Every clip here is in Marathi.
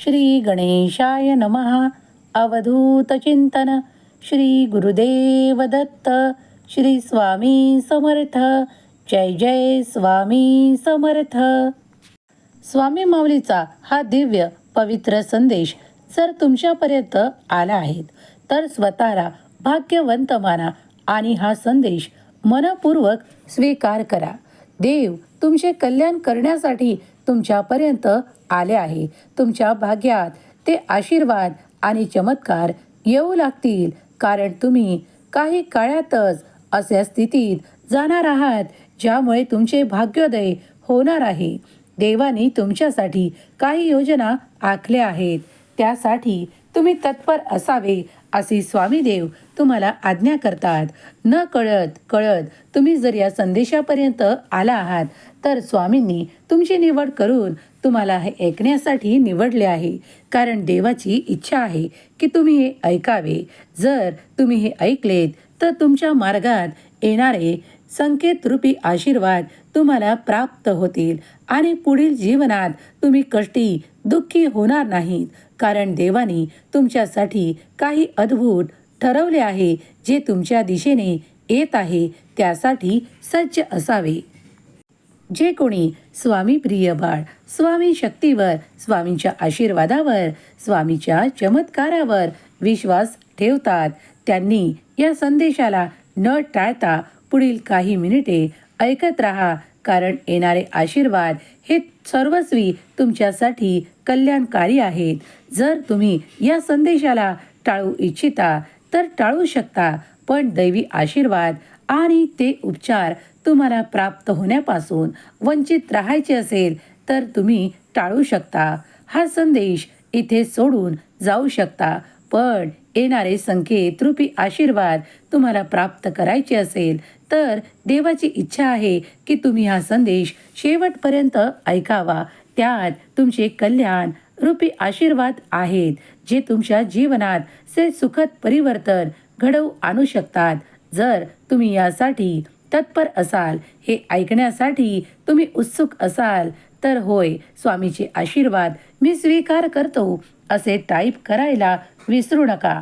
श्री गणेशाय नमः। अवधूत चिंतन। श्री गुरुदेव दत्त श्री स्वामी समर्थ। जय जय स्वामी समर्थ। स्वामी माऊलीचा हा दिव्य पवित्र संदेश जर तुमच्यापर्यंत आला आहे तर स्वतःला भाग्यवंत माना आणि हा संदेश मनपूर्वक स्वीकार करा. देव तुमचे कल्याण करण्यासाठी तुमच्यापर्यंत आले आहे. तुमच्या भाग्यात ते आशीर्वाद आणि चमत्कार येऊ लागतील. कारण तुम्ही काही काळातच अशा स्थितीत जाणार आहात ज्यामुळे तुमचे भाग्योदय होणार आहे. देवाने तुमच्यासाठी काही योजना आखल्या आहेत. त्यासाठी तुम्ही तत्पर असावे असे स्वामीदेव तुम्हाला आज्ञा करतात. न कळत कळत तुम्ही जर या संदेशापर्यंत आला आहात तर स्वामींनी तुमची निवड करून तुम्हाला हे ऐकण्यासाठी निवडले आहे. कारण देवाची इच्छा आहे की तुम्ही हे ऐकावे. जर तुम्ही हे ऐकलेत तर तुमच्या मार्गात येणारे संकेत रूपी आशीर्वाद तुम्हाला प्राप्त होतील आणि पुढील जीवनात तुम्ही कष्टी दुःखी होणार नाहीत. कारण देवाने तुमच्यासाठी काही अद्भुत ठरवले आहे जे तुमच्या दिशेने येत आहे त्यासाठी सज्ज असावे. जे कोणी स्वामी प्रिय बाळ स्वामी शक्तीवर स्वामींच्या आशीर्वादावर स्वामीच्या चमत्कारावर विश्वास ठेवतात त्यांनी या संदेशाला न टाळता पुढील काही मिनिटे ऐकत राहा कारण येणारे आशीर्वाद हे सर्वस्वी तुमच्यासाठी कल्याणकारी आहेत. जर तुम्ही या संदेशाला टाळू इच्छिता तर टाळू शकता पण दैवी आशीर्वाद आणि ते उपचार तुम्हाला प्राप्त होण्यापासून वंचित राहायचे असेल तर तुम्ही टाळू शकता. हा संदेश इथे सोडून जाऊ शकता पण येणारे संकेत रूपी आशीर्वाद तुम्हाला प्राप्त करायचे असेल तर देवाची इच्छा आहे की तुम्ही हा संदेश शेवटपर्यंत ऐकावा. त्यात तुमचे कल्याण रूपी आशीर्वाद आहेत जे तुमच्या जीवनात से सुखद परिवर्तन घडवू आणू शकतात. जर तुम्ही यासाठी तत्पर असाल हे ऐकण्यासाठी तुम्ही उत्सुक असाल तर होय स्वामीचे आशीर्वाद मी स्वीकार करतो असे टाईप करायला विसरू नका.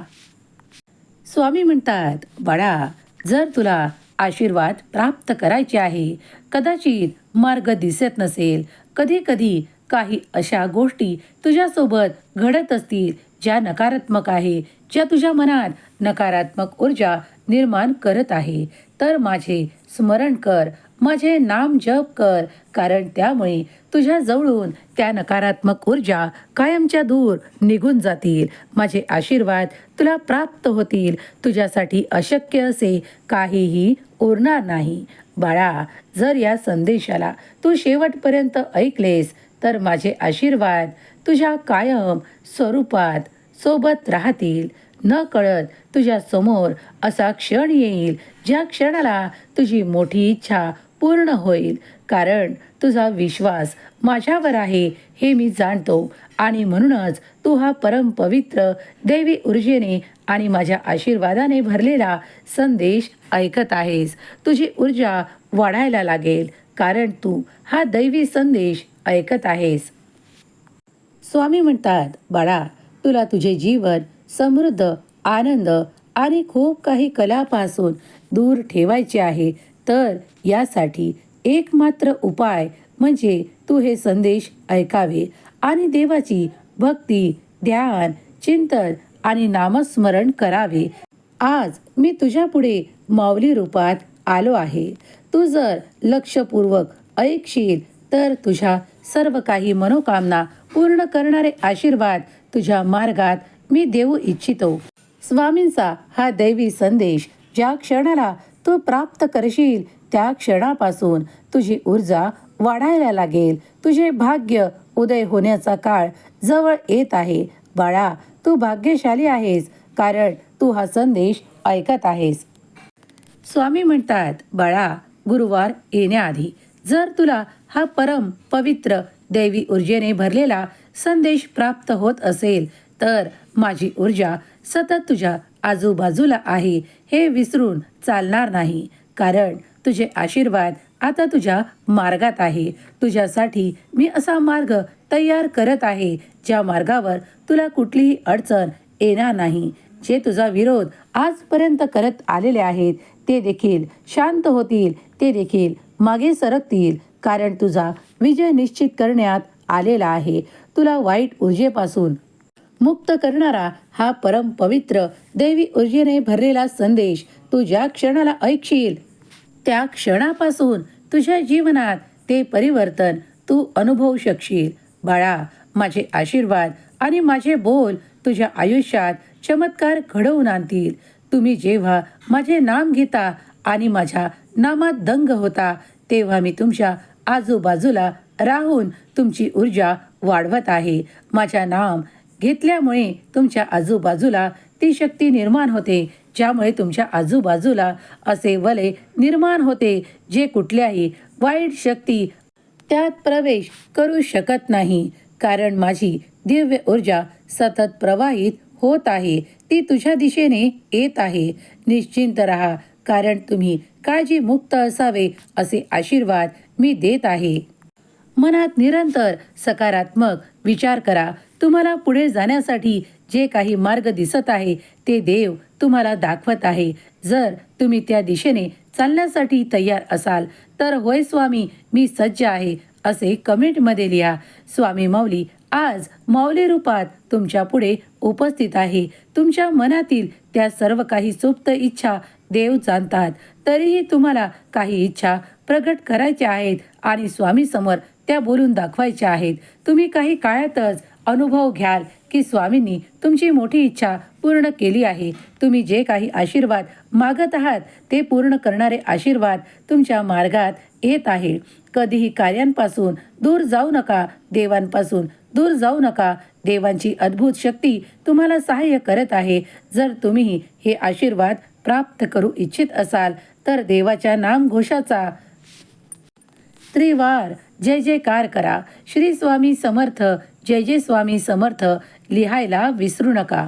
स्वामी म्हणतात बाळा जर तुला आशीर्वाद प्राप्त करायचे आहे. कदाचित मार्ग दिसत नसेल. कधी कधी काही अशा गोष्टी तुझ्यासोबत घडत असतील ज्या नकारात्मक आहे ज्या तुझ्या मनात नकारात्मक ऊर्जा निर्माण करत आहे. तर माझे स्मरण कर माझे नाम जप कर कारण त्यामुळे तुझ्या जवळून त्या नकारात्मक ऊर्जा कायमच्या दूर निघून जातील. माझे आशीर्वाद तुला प्राप्त होतील. तुझ्यासाठी अशक्य असे काहीही उरणार नाही. बाळा जर या संदेशाला तू शेवटपर्यंत ऐकलेस तर माझे आशीर्वाद तुझ्या कायम स्वरूपात सोबत राहतील. न कळत तुझ्या समोर असा क्षण येईल ज्या क्षणाला तुझी मोठी इच्छा पूर्ण होईल. कारण तुझा विश्वास माझ्यावर आहे हे मी जाणतो. आणि म्हणूनच तू हा परमपवित्र देवी ऊर्जेने आणि माझ्या आशीर्वादाने भरलेला संदेश ऐकत आहेस. तुझी ऊर्जा वाढायला लागेल कारण तू हा दैवी संदेश ऐकत आहेस. स्वामी म्हणतात बाळा तुला तुझे जीवन समृद्ध आनंद आणि खूप काही कलापासून दूर ठेवायचे आहे. तर यासाठी एकमात्र उपाय म्हणजे तू हे संदेश ऐकावे आणि देवाची भक्ती ध्यान चिंतन आणि नामस्मरण करावे. आज मी तुझ्या पुढे माऊली रूपात आलो आहे. तू जर लक्षपूर्वक ऐकशील तर तुझ्या सर्व काही मनोकामना पूर्ण करणारे आशीर्वाद तुझ्या मार्गात मी देऊ इच्छितो. स्वामींचा हा दैवी संदेश ज्या क्षणाला तू प्राप्त करशील त्या क्षणापासून तुझी ऊर्जा वाढायला लागेल. तुझे भाग्य उदय होण्याचा काळ जवळ येत आहे. बाळा तू भाग्यशाली आहेस कारण तू हा संदेश ऐकत आहेस. स्वामी म्हणतात बाळा गुरुवार येण्याआधी जर तुला हा परम पवित्र दैवी ऊर्जेने भरलेला संदेश प्राप्त होत असेल तर माझी ऊर्जा सतत तुझ्या आजूबाजूला आहे हे विसरून चालणार नाही. कारण तुझे आशीर्वाद आता तुझ्या मार्गात आहे. तुझ्यासाठी मी असा मार्ग तयार करत आहे ज्या मार्गावर तुला कुठलीही अडचण येणार नाही. जे तुझा विरोध आजपर्यंत करत आलेले आहेत ते देखील शांत होतील ते देखील मागे सरकतील. कारण तुझा विजय निश्चित करण्यात आलेला आहे. तुला वाईट ऊर्जेपासून मुक्त करणारा हा परम पवित्र देवी ऊर्जेने भरलेला संदेश तू ज्या क्षणाला ऐकशील त्या क्षणापासून तुझ्या जीवनात ते परिवर्तन तू अनुभवू शकशील. बाळा माझे आशीर्वाद आणि माझे बोल तुझ्या आयुष्यात चमत्कार घडवून आणतील. तुम्ही जेव्हा माझे नाम घेता आणि माझ्या नामात दंग होता तेव्हा मी तुमच्या आजूबाजूला राहून तुमची ऊर्जा वाढवत आहे. माझ्या नाम घेतल्यामुळे तुमच्या आजूबाजूला ती शक्ती निर्माण होते ज्यामुळे तुमच्या आजूबाजूला असे वलय निर्माण होते जे कुठल्याही वाईट शक्ती त्यात प्रवेश करू शकत नाही. कारण माझी दिव्य ऊर्जा सतत प्रवाहित होत आहे ती तुझ्या दिशेने येत आहे. निश्चिंत राहा कारण तुम्ही काळजीमुक्त असावे असे आशीर्वाद मी देत आहे. मनात निरंतर सकारात्मक विचार करा तुम्हाला पुढे जाण्यासाठी जे काही मार्ग दिसत आहे ते देव तुम्हाला दाखवत आहे. जर तुम्ही त्या दिशेने चालण्यासाठी तयार असाल तर होय स्वामी मी सज्ज आहे असे कमेंटमध्ये लिहा. स्वामी माऊली आज माऊली रूपात तुमच्यापुढे उपस्थित आहे. तुमच्या मनातील त्या सर्व काही सुप्त इच्छा देव जाणतात. तरीही तुम्हाला काही इच्छा प्रगट करायच्या आहेत आणि स्वामीसमोर त्या बोलून दाखवायच्या आहेत. तुम्ही काही काळातच अनुभव घ्याल की स्वामींनी तुमची मोठी इच्छा पूर्ण केली आहे. तुम्ही जे काही आशीर्वाद मागत आहात ते पूर्ण करणारे आशीर्वाद तुमच्या मार्गात येत आहे. कधीही कार्यांपासून दूर जाऊ नका देवांपासून दूर जाऊ नका. देवांची अद्भुत शक्ती तुम्हाला सहाय्य करत आहे. जर तुम्ही हे आशीर्वाद प्राप्त करू इच्छित असाल तर देवाच्या नामघोषाचा त्रिवार. जय जयकार करा. श्री स्वामी समर्थ. जय जय स्वामी समर्थ लिहायला विसरू नका.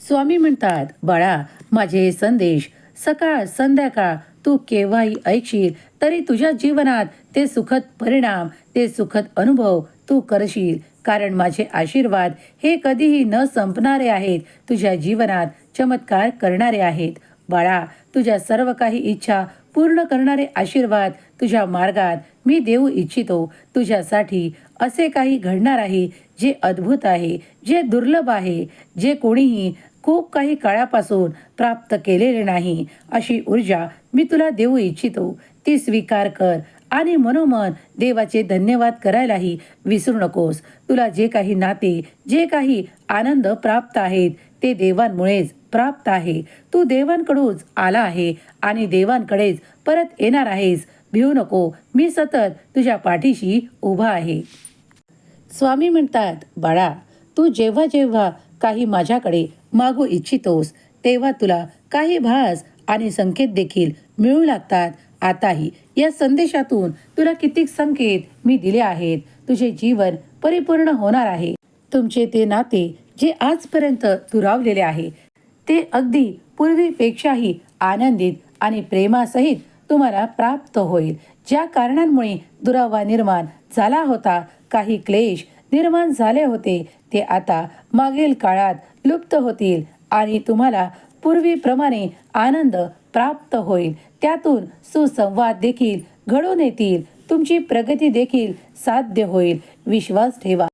स्वामी म्हणतात बाळा माझे हे संदेश सकाळ संध्याकाळ तू केव्हाही ऐकशील तरी तुझ्या जीवनात ते सुखद परिणाम ते सुखद अनुभव तू करशील. कारण माझे आशीर्वाद हे कधीही न संपणारे आहेत तुझ्या जीवनात चमत्कार करणारे आहेत. बाळा तुझ्या सर्व काही इच्छा पूर्ण करणारे आशीर्वाद तुझ्या मार्गात मी देऊ इच्छितो. तुझ्यासाठी असे काही घडणार आहे जे अद्भुत आहे जे दुर्लभ आहे जे कोणीही खूप काही काळापासून प्राप्त केलेले नाही. अशी ऊर्जा मी तुला देऊ इच्छितो. ती स्वीकार कर आणि मनोमन देवाचे धन्यवाद करायलाही विसरू नकोस. तुला जे काही नाते जे काही आनंद प्राप्त आहेत ते देवांमुळेच प्राप्त आहे. तू देवांकडूच आला आहे आणि देवांकडेच परत येणार आहेस. भिवू नको. मी सतत तुझ्या पाठीशी उभा आहे. स्वामी म्हणतात बाळा तू जेव्हा जेव्हा काही माझ्याकडे मागू इच्छितोस तेव्हा तुला काही भास आणि संकेत देखील मिळू लागतात. आताही या संदेशातून तुला कितीक संकेत मी दिले आहेत. तुझे जीवन परिपूर्ण होणार आहे. तुमचे ते नाते जे आजपर्यंत दुरावलेले आहे ते अगदी पूर्वीपेक्षाही आनंदित आणि प्रेमासहित तुम्हाला प्राप्त होईल. ज्या कारणांमुळे दुरावा निर्माण झाला होता काही क्लेश निर्माण झाले होते ते आता मागील काळात लुप्त होतील आणि तुम्हाला पूर्वीप्रमाणे आनंद प्राप्त होईल. त्यातून सुसंवाद देखील घडून येतील. तुमची प्रगती देखील साध्य होईल. विश्वास ठेवा.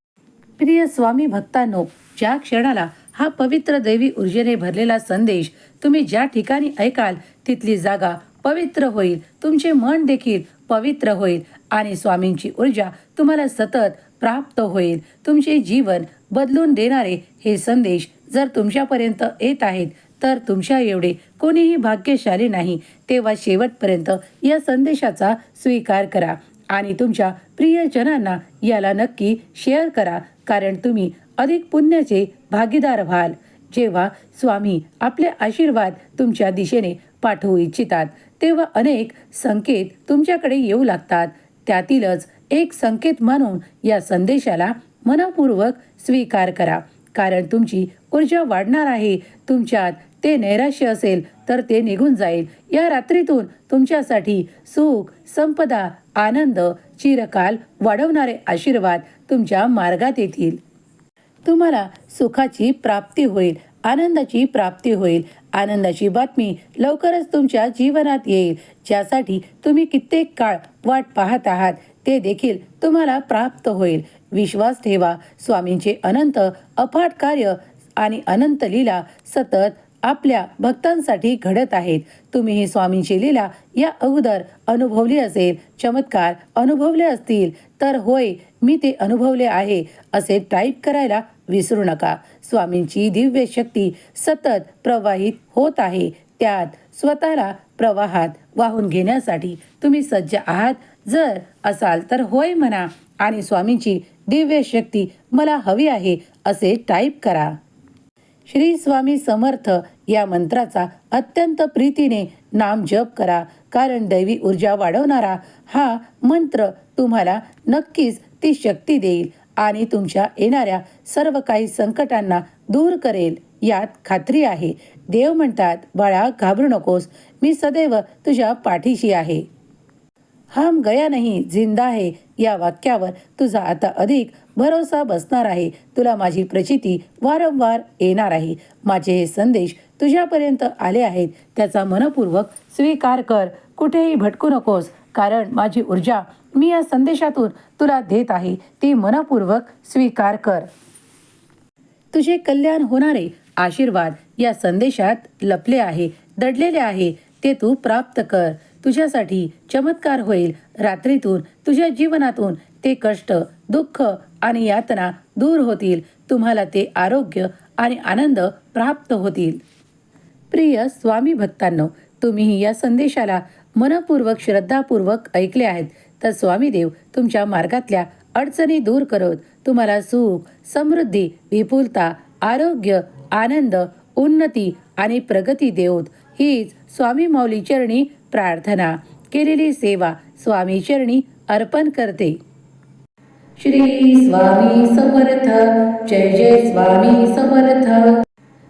प्रिय स्वामी भक्तांनो ज्या क्षणाला हा पवित्र दैवी ऊर्जेने भरलेला संदेश तुम्ही ज्या ठिकाणी ऐकाल तिथली जागा पवित्र होईल. तुमचे मन देखील पवित्र होईल आणि स्वामींची ऊर्जा तुम्हाला सतत प्राप्त होईल. तुमचे जीवन बदलून देणारे हे संदेश जर तुमच्यापर्यंत येत आहेत तर तुमच्या एवढे कोणीही भाग्यशाली नाही. तेव्हा शेवटपर्यंत या संदेशाचा स्वीकार करा आणि तुमच्या प्रियजनांना याला नक्की शेअर करा कारण तुम्ही अधिक पुण्याचे भागीदार व्हाल. जेव्हा स्वामी आपले आशीर्वाद तुमच्या दिशेने पाठवू इच्छितात तेव्हा अनेक संकेत तुमच्याकडे येऊ लागतात. त्यातीलच एक संकेत म्हणून या संदेशाला मनपूर्वक स्वीकार करा. कारण तुमची ऊर्जा वाढणार आहे. तुमच्यात ते नैराश्य असेल तर ते निघून जाईल. या रात्रीतून तुमच्यासाठी सुख संपदा आनंद चिरकाल वाढवणारे आशीर्वाद तुमच्या मार्गात येतील. तुम्हाला सुखाची प्राप्ती होईल आनंदाची प्राप्ती होईल. आनंदाची बातमी लवकरच तुमच्या जीवनात येईल ज्यासाठी तुम्ही कित्येक काळ वाट पाहत आहात ते देखील तुम्हाला प्राप्त होईल. विश्वास ठेवा स्वामींचे अनंत अफाट कार्य आणि अनंत लीला सतत आपल्या भक्तांसाठी घडत आहेत. तुम्ही ही स्वामींची लीला या अगोदर अनुभवली असेल चमत्कार अनुभवले असतील तर होय मी ते अनुभवले आहे असे टाईप करायला विसरू नका. स्वामींची दिव्य शक्ती सतत प्रवाहित होत आहे. त्यात स्वतःला प्रवाहात वाहून घेण्यासाठी तुम्ही सज्ज आहात. जर असाल तर होय म्हणा आणि स्वामींची दिव्य शक्ती मला हवी आहे असे टाईप करा. श्री स्वामी समर्थ या मंत्राचा अत्यंत प्रीतीने नाम जप करा. कारण दैवी ऊर्जा वाढवणारा हा मंत्र तुम्हाला नक्कीच ती शक्ती देईल आणि तुमच्या येणाऱ्या सर्व काही संकटांना दूर करेल. यात खात्री आहे. देव म्हणतात बाळा घाबरू नकोस. मी सदैव तुझ्या पाठीशी आहे. हम गया नाही जिंदा आहे या वाक्यावर तुझा आता अधिक भरोसा बसणार आहे. तुला माझी प्रचिती वारंवार येणार आहे. माझे हे संदेश तुझ्यापर्यंत आले आहेत. त्याचा मनपूर्वक स्वीकार कर. कुठेही भटकू नकोस. कारण माझी ऊर्जा मी या संदेशातून तुला देत आहे. ती मनपूर्वक स्वीकार कर. तुझे कल्याण होणारे आशीर्वाद या संदेशात लपले आहे दडलेले आहे. ते तू प्राप्त कर. तुझ्यासाठी चमत्कार होईल. रात्रीतून तुझ्या जीवनातून ते कष्ट दुःख आणि यातना दूर होतील. तुम्हाला ते आरोग्य आणि आनंद प्राप्त होतील. प्रिय स्वामी भक्तांनो तुम्हीही या संदेशाला मनपूर्वक श्रद्धापूर्वक ऐकले आहेत. तर स्वामीदेव तुमच्या मार्गातल्या अडचणी दूर करत तुम्हाला सुख समृद्धी विपुलता आरोग्य आनंद उन्नती आणि प्रगती देवत. हीच स्वामी माऊली चरणी प्रार्थना. केलेली सेवा स्वामी चरणी अर्पण करते. श्री स्वामी समर्थ. जय जय स्वामी समर्थ.